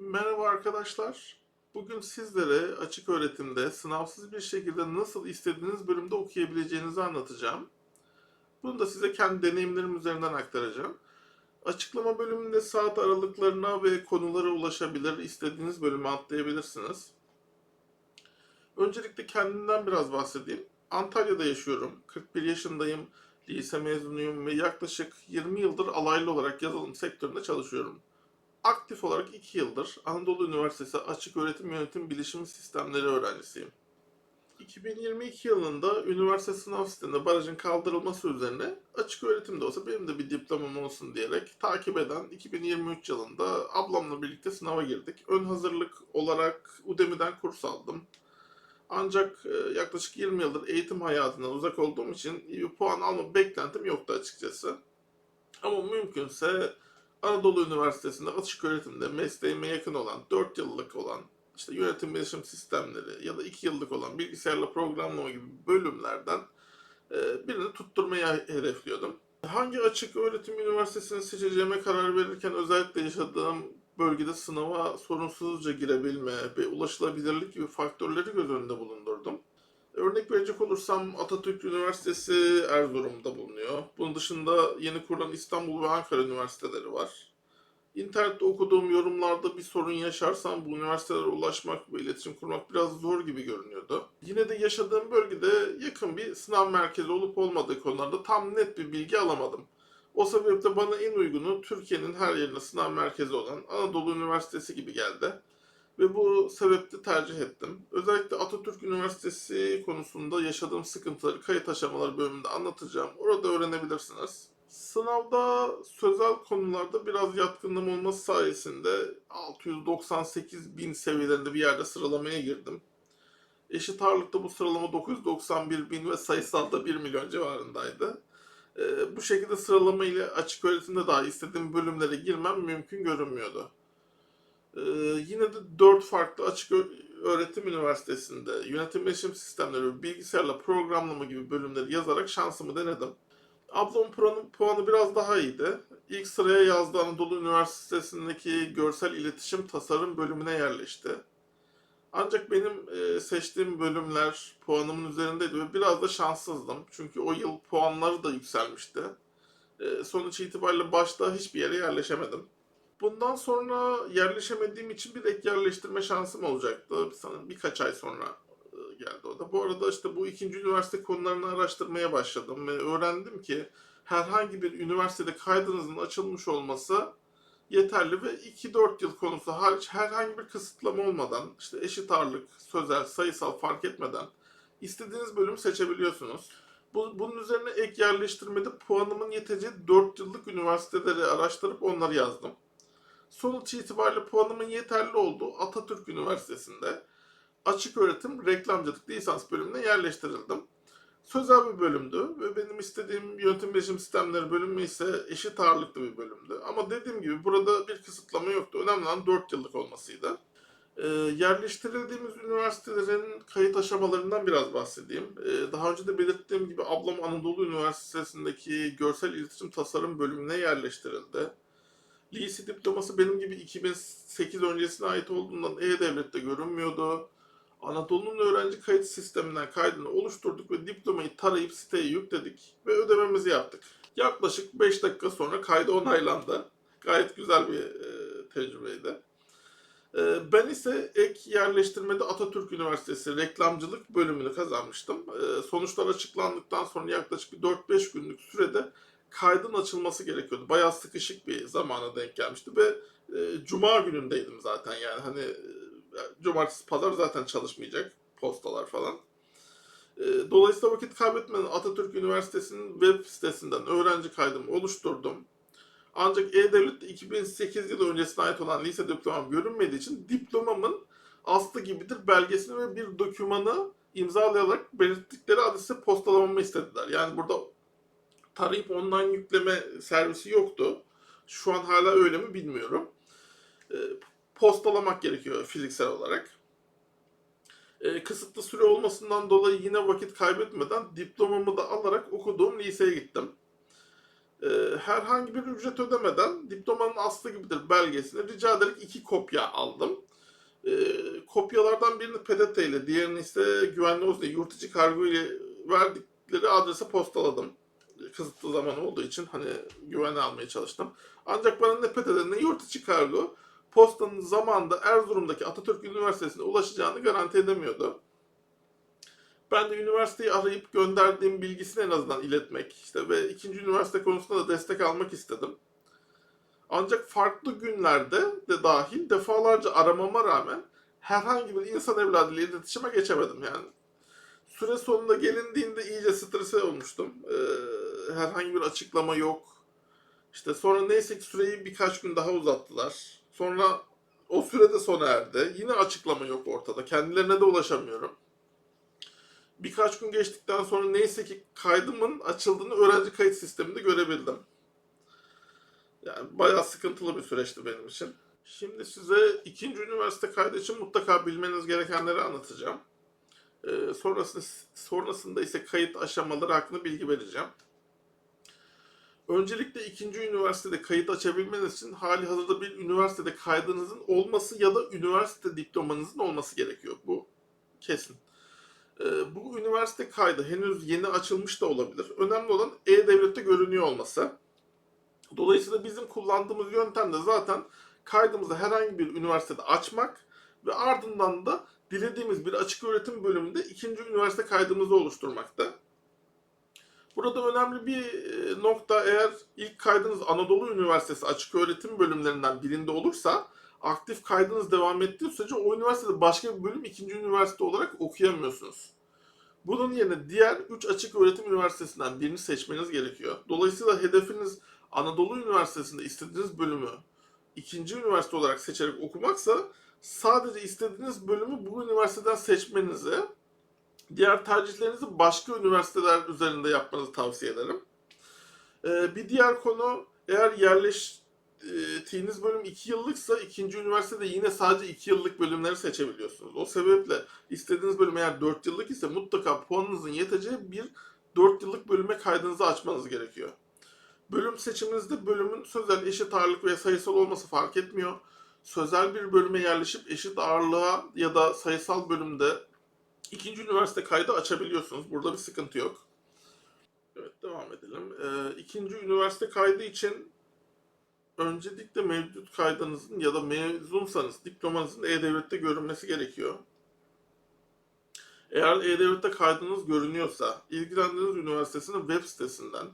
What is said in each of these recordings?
Merhaba arkadaşlar. Bugün sizlere açık öğretimde sınavsız bir şekilde nasıl istediğiniz bölümde okuyabileceğinizi anlatacağım. Bunu da size kendi deneyimlerim üzerinden aktaracağım. Açıklama bölümünde saat aralıklarına ve konulara ulaşabilir, istediğiniz bölüme atlayabilirsiniz. Öncelikle kendimden biraz bahsedeyim. Antalya'da yaşıyorum. 41 yaşındayım. Lise mezunuyum ve yaklaşık 20 yıldır alaylı olarak yazılım sektöründe çalışıyorum aktif olarak 2 yıldır Anadolu Üniversitesi Açık Öğretim Yönetim Bilişim Sistemleri öğrencisiyim. 2022 yılında üniversite sınav sisteminde barajın kaldırılması üzerine açık öğretim de olsa benim de bir diplomam olsun diyerek takip eden 2023 yılında ablamla birlikte sınava girdik. Ön hazırlık olarak Udemy'den kurs aldım. Ancak e, yaklaşık 20 yıldır eğitim hayatından uzak olduğum için iyi bir puan alma beklentim yoktu açıkçası. Ama mümkünse Anadolu Üniversitesi'nde açık öğretimde mesleğime yakın olan, 4 yıllık olan işte yönetim bilişim sistemleri ya da 2 yıllık olan bilgisayarla programlama gibi bölümlerden e, birini tutturmayı hedefliyordum. Hangi açık öğretim üniversitesini seçeceğime karar verirken özellikle yaşadığım bölgede sınava sorunsuzca girebilme ve ulaşılabilirlik gibi faktörleri göz önünde bulundurdum. Örnek verecek olursam Atatürk Üniversitesi Erzurum'da bulunuyor. Bunun dışında yeni kurulan İstanbul ve Ankara üniversiteleri var. İnternette okuduğum yorumlarda bir sorun yaşarsam bu üniversitelere ulaşmak ve iletişim kurmak biraz zor gibi görünüyordu. Yine de yaşadığım bölgede yakın bir sınav merkezi olup olmadığı konularda tam net bir bilgi alamadım. O sebeple bana en uygunu Türkiye'nin her yerinde sınav merkezi olan Anadolu Üniversitesi gibi geldi ve bu sebeple tercih ettim. Özellikle Atatürk Üniversitesi konusunda yaşadığım sıkıntıları kayıt aşamaları bölümünde anlatacağım. Orada öğrenebilirsiniz. Sınavda sözel konularda biraz yatkınlığım olması sayesinde 698 bin seviyelerinde bir yerde sıralamaya girdim. Eşit ağırlıkta bu sıralama 991 bin ve sayısalda 1 milyon civarındaydı. Ee, bu şekilde sıralama ile açık öğretimde dahi istediğim bölümlere girmem mümkün görünmüyordu. Ee, yine de dört farklı açık öğretim üniversitesinde yönetim bilişim sistemleri bilgisayarla programlama gibi bölümleri yazarak şansımı denedim. Ablamın puanı, puanı biraz daha iyiydi. İlk sıraya yazdığı Anadolu Üniversitesi'ndeki görsel iletişim tasarım bölümüne yerleşti. Ancak benim e, seçtiğim bölümler puanımın üzerindeydi ve biraz da şanssızdım. Çünkü o yıl puanları da yükselmişti. E, sonuç itibariyle başta hiçbir yere yerleşemedim. Bundan sonra yerleşemediğim için bir ek yerleştirme şansım olacaktı. Sanırım birkaç ay sonra e, geldi o da. Bu arada işte bu ikinci üniversite konularını araştırmaya başladım ve öğrendim ki herhangi bir üniversitede kaydınızın açılmış olması yeterli ve 2-4 yıl konusu hariç herhangi bir kısıtlama olmadan işte eşit ağırlık, sözel, sayısal fark etmeden istediğiniz bölümü seçebiliyorsunuz. Bu, bunun üzerine ek yerleştirmede puanımın yeteceği 4 yıllık üniversiteleri araştırıp onları yazdım. Sonuç itibariyle puanımın yeterli olduğu Atatürk Üniversitesi'nde açık öğretim reklamcılık lisans bölümüne yerleştirildim. Sözel bir bölümdü ve benim istediğim yönetim bilişim sistemleri bölümü ise eşit ağırlıklı bir bölümdü. Ama dediğim gibi burada bir kısıtlama yoktu. Önemli olan 4 yıllık olmasıydı. Ee, yerleştirildiğimiz üniversitelerin kayıt aşamalarından biraz bahsedeyim. Ee, daha önce de belirttiğim gibi ablam Anadolu Üniversitesi'ndeki görsel iletişim tasarım bölümüne yerleştirildi. Lise diploması benim gibi 2008 öncesine ait olduğundan E-Devlet'te görünmüyordu. Anadolu'nun öğrenci kayıt sisteminden kaydını oluşturduk ve diplomayı tarayıp siteye yükledik ve ödememizi yaptık. Yaklaşık 5 dakika sonra kaydı onaylandı. Gayet güzel bir e, tecrübeydi. E, ben ise ek yerleştirmede Atatürk Üniversitesi reklamcılık bölümünü kazanmıştım. E, sonuçlar açıklandıktan sonra yaklaşık bir 4-5 günlük sürede kaydın açılması gerekiyordu. Bayağı sıkışık bir zamana denk gelmişti ve e, cuma günündeydim zaten yani hani e, cumartesi pazar zaten çalışmayacak postalar falan. E, dolayısıyla vakit kaybetmeden Atatürk Üniversitesi'nin web sitesinden öğrenci kaydımı oluşturdum. Ancak E-Devlet'te 2008 yılı öncesine ait olan lise diplomam görünmediği için diplomamın aslı gibidir belgesini ve bir dokümanı imzalayarak belirttikleri adrese postalamamı istediler. Yani burada tarayıp online yükleme servisi yoktu. Şu an hala öyle mi bilmiyorum. E, postalamak gerekiyor fiziksel olarak. E, kısıtlı süre olmasından dolayı yine vakit kaybetmeden diplomamı da alarak okuduğum liseye gittim. e, herhangi bir ücret ödemeden diplomanın aslı gibidir belgesini rica ederek iki kopya aldım. E, kopyalardan birini PDT ile diğerini ise güvenli olsun diye yurt içi kargo ile verdikleri adrese postaladım. Kısıtlı zaman olduğu için hani güvene almaya çalıştım. Ancak bana ne PTT ne yurt içi kargo postanın zamanında Erzurum'daki Atatürk Üniversitesi'ne ulaşacağını garanti edemiyordu. Ben de üniversiteyi arayıp gönderdiğim bilgisini en azından iletmek işte ve ikinci üniversite konusunda da destek almak istedim. Ancak farklı günlerde de dahil defalarca aramama rağmen herhangi bir insan evladıyla iletişime geçemedim yani. Süre sonunda gelindiğinde iyice strese olmuştum. Ee, herhangi bir açıklama yok. İşte sonra neyse ki süreyi birkaç gün daha uzattılar. Sonra o sürede sona erdi. Yine açıklama yok ortada. Kendilerine de ulaşamıyorum. Birkaç gün geçtikten sonra neyse ki kaydımın açıldığını öğrenci kayıt sisteminde görebildim. Yani bayağı sıkıntılı bir süreçti benim için. Şimdi size ikinci üniversite kaydı için mutlaka bilmeniz gerekenleri anlatacağım. Ee, sonrasında, sonrasında ise kayıt aşamaları hakkında bilgi vereceğim. Öncelikle ikinci üniversitede kayıt açabilmeniz için hali hazırda bir üniversitede kaydınızın olması ya da üniversite diplomanızın olması gerekiyor. Bu kesin. Ee, bu üniversite kaydı henüz yeni açılmış da olabilir. Önemli olan E-Devlet'te görünüyor olması. Dolayısıyla bizim kullandığımız yöntem de zaten kaydımızı herhangi bir üniversitede açmak ve ardından da dilediğimiz bir açık öğretim bölümünde ikinci üniversite kaydımızı oluşturmakta. Burada önemli bir e, nokta eğer ilk kaydınız Anadolu Üniversitesi açık öğretim bölümlerinden birinde olursa aktif kaydınız devam ettiği sürece o üniversitede başka bir bölüm ikinci üniversite olarak okuyamıyorsunuz. Bunun yerine diğer 3 açık öğretim üniversitesinden birini seçmeniz gerekiyor. Dolayısıyla hedefiniz Anadolu Üniversitesi'nde istediğiniz bölümü ikinci üniversite olarak seçerek okumaksa sadece istediğiniz bölümü bu üniversiteden seçmenizi, diğer tercihlerinizi başka üniversiteler üzerinde yapmanızı tavsiye ederim. Ee, bir diğer konu eğer yerleştiğiniz bölüm 2 yıllıksa ikinci üniversitede yine sadece 2 yıllık bölümleri seçebiliyorsunuz. O sebeple istediğiniz bölüm eğer 4 yıllık ise mutlaka puanınızın yeteceği bir 4 yıllık bölüme kaydınızı açmanız gerekiyor. Bölüm seçiminizde bölümün sözel, eşit ağırlık ve sayısal olması fark etmiyor. Sözel bir bölüme yerleşip eşit ağırlığa ya da sayısal bölümde ikinci üniversite kaydı açabiliyorsunuz. Burada bir sıkıntı yok. Evet devam edelim. Ee, ikinci üniversite kaydı için öncelikle mevcut kaydınızın ya da mezunsanız diplomanızın E-Devlet'te görünmesi gerekiyor. Eğer E-Devlet'te kaydınız görünüyorsa ilgilendiğiniz üniversitesinin web sitesinden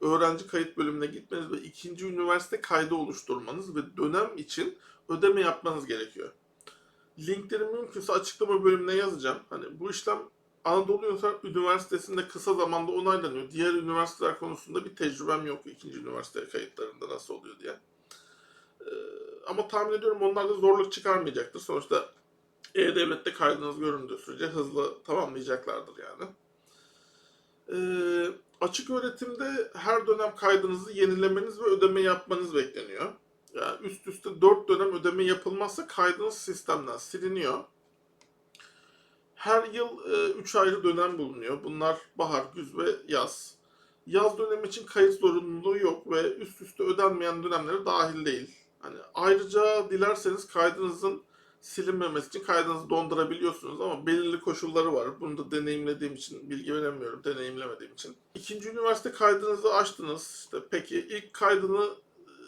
öğrenci kayıt bölümüne gitmeniz ve ikinci üniversite kaydı oluşturmanız ve dönem için ödeme yapmanız gerekiyor. Linkleri mümkünse açıklama bölümüne yazacağım. Hani bu işlem Anadolu Üniversitesi'nde kısa zamanda onaylanıyor. Diğer üniversiteler konusunda bir tecrübem yok ikinci üniversite kayıtlarında nasıl oluyor diye. Ee, ama tahmin ediyorum onlar da zorluk çıkarmayacaktır. Sonuçta E-Devlet'te kaydınız göründüğü sürece hızlı tamamlayacaklardır yani. Ee, açık öğretimde her dönem kaydınızı yenilemeniz ve ödeme yapmanız bekleniyor. Yani üst üste 4 dönem ödeme yapılmazsa kaydınız sistemden siliniyor. Her yıl 3 ayrı dönem bulunuyor. Bunlar bahar, güz ve yaz. Yaz dönemi için kayıt zorunluluğu yok ve üst üste ödenmeyen dönemlere dahil değil. Hani ayrıca dilerseniz kaydınızın silinmemesi için kaydınızı dondurabiliyorsunuz ama belirli koşulları var. Bunu da deneyimlediğim için bilgi veremiyorum, deneyimlemediğim için. İkinci üniversite kaydınızı açtınız. İşte peki ilk kaydını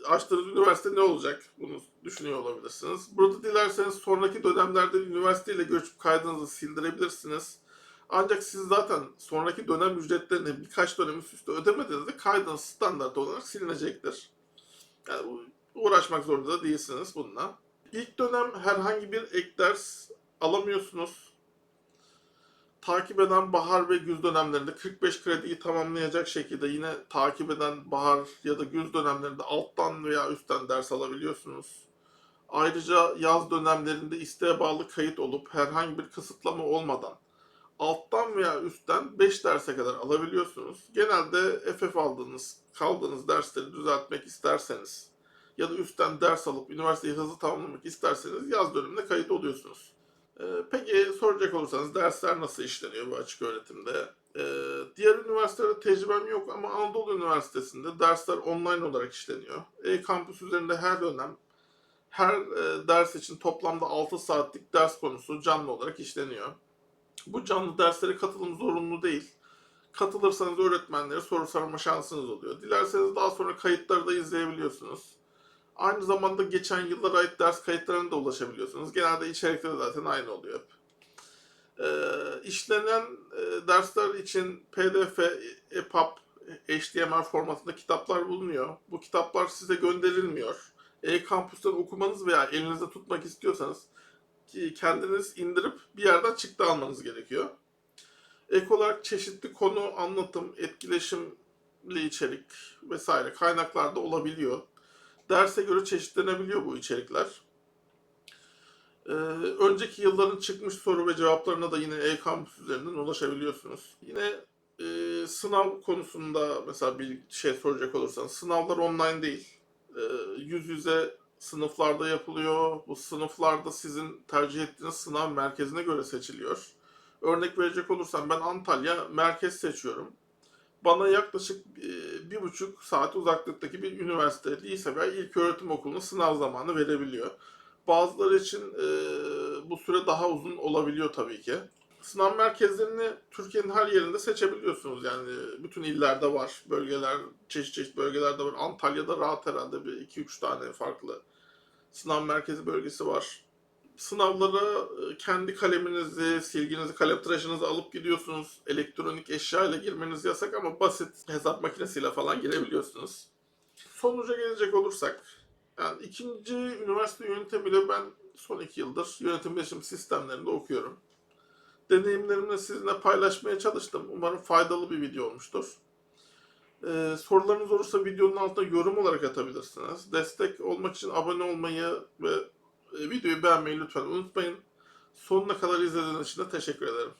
açtığınız üniversite ne olacak? Bunu düşünüyor olabilirsiniz. Burada dilerseniz sonraki dönemlerde üniversiteyle görüşüp kaydınızı sildirebilirsiniz. Ancak siz zaten sonraki dönem ücretlerini birkaç dönem üst üste ödemediğinizde kaydınız standart olarak silinecektir. Yani uğraşmak zorunda da değilsiniz bununla. İlk dönem herhangi bir ek ders alamıyorsunuz. Takip eden bahar ve güz dönemlerinde 45 krediyi tamamlayacak şekilde yine takip eden bahar ya da güz dönemlerinde alttan veya üstten ders alabiliyorsunuz. Ayrıca yaz dönemlerinde isteğe bağlı kayıt olup herhangi bir kısıtlama olmadan alttan veya üstten 5 derse kadar alabiliyorsunuz. Genelde FF aldığınız, kaldığınız dersleri düzeltmek isterseniz ya da üstten ders alıp üniversiteyi hızlı tamamlamak isterseniz yaz döneminde kayıt oluyorsunuz. Ee, peki soracak olursanız dersler nasıl işleniyor bu açık öğretimde? Ee, diğer üniversitelerde tecrübem yok ama Anadolu Üniversitesi'nde dersler online olarak işleniyor. E-Kampüs üzerinde her dönem, her e, ders için toplamda 6 saatlik ders konusu canlı olarak işleniyor. Bu canlı derslere katılım zorunlu değil. Katılırsanız öğretmenlere soru sorma şansınız oluyor. Dilerseniz daha sonra kayıtları da izleyebiliyorsunuz. Aynı zamanda geçen yıllara ait ders kayıtlarına da ulaşabiliyorsunuz. Genelde içerikleri zaten aynı oluyor. Ee, işlenen e, dersler için PDF, EPUB, HTML formatında kitaplar bulunuyor. Bu kitaplar size gönderilmiyor. E-Kampüs'ten okumanız veya elinizde tutmak istiyorsanız kendiniz indirip bir yerden çıktı almanız gerekiyor. Ek olarak çeşitli konu, anlatım, etkileşimli içerik vesaire kaynaklarda olabiliyor. Derse göre çeşitlenebiliyor bu içerikler. Ee, önceki yılların çıkmış soru ve cevaplarına da yine e-kampüs üzerinden ulaşabiliyorsunuz. Yine e, sınav konusunda mesela bir şey soracak olursanız sınavlar online değil. E, yüz yüze sınıflarda yapılıyor. Bu sınıflarda sizin tercih ettiğiniz sınav merkezine göre seçiliyor. Örnek verecek olursam ben Antalya merkez seçiyorum. Bana yaklaşık e, bir buçuk saat uzaklıktaki bir üniversite, lise veya ilköğretim okuluna sınav zamanı verebiliyor. Bazıları için e, bu süre daha uzun olabiliyor tabii ki. Sınav merkezlerini Türkiye'nin her yerinde seçebiliyorsunuz. Yani bütün illerde var. Bölgeler, çeşit çeşit bölgelerde var. Antalya'da rahat herhalde bir 2-3 tane farklı sınav merkezi bölgesi var. Sınavlara kendi kaleminizi, silginizi, kalem tıraşınızı alıp gidiyorsunuz. Elektronik eşya ile girmeniz yasak ama basit hesap makinesiyle falan girebiliyorsunuz. Sonuca gelecek olursak, yani ikinci üniversite yönetimiyle ben son iki yıldır yönetim bilişim sistemlerinde okuyorum. Deneyimlerimi sizinle paylaşmaya çalıştım. Umarım faydalı bir video olmuştur. Ee, sorularınız olursa videonun altına yorum olarak atabilirsiniz. Destek olmak için abone olmayı ve videoyu beğenmeyi lütfen unutmayın. Sonuna kadar izlediğiniz için de teşekkür ederim.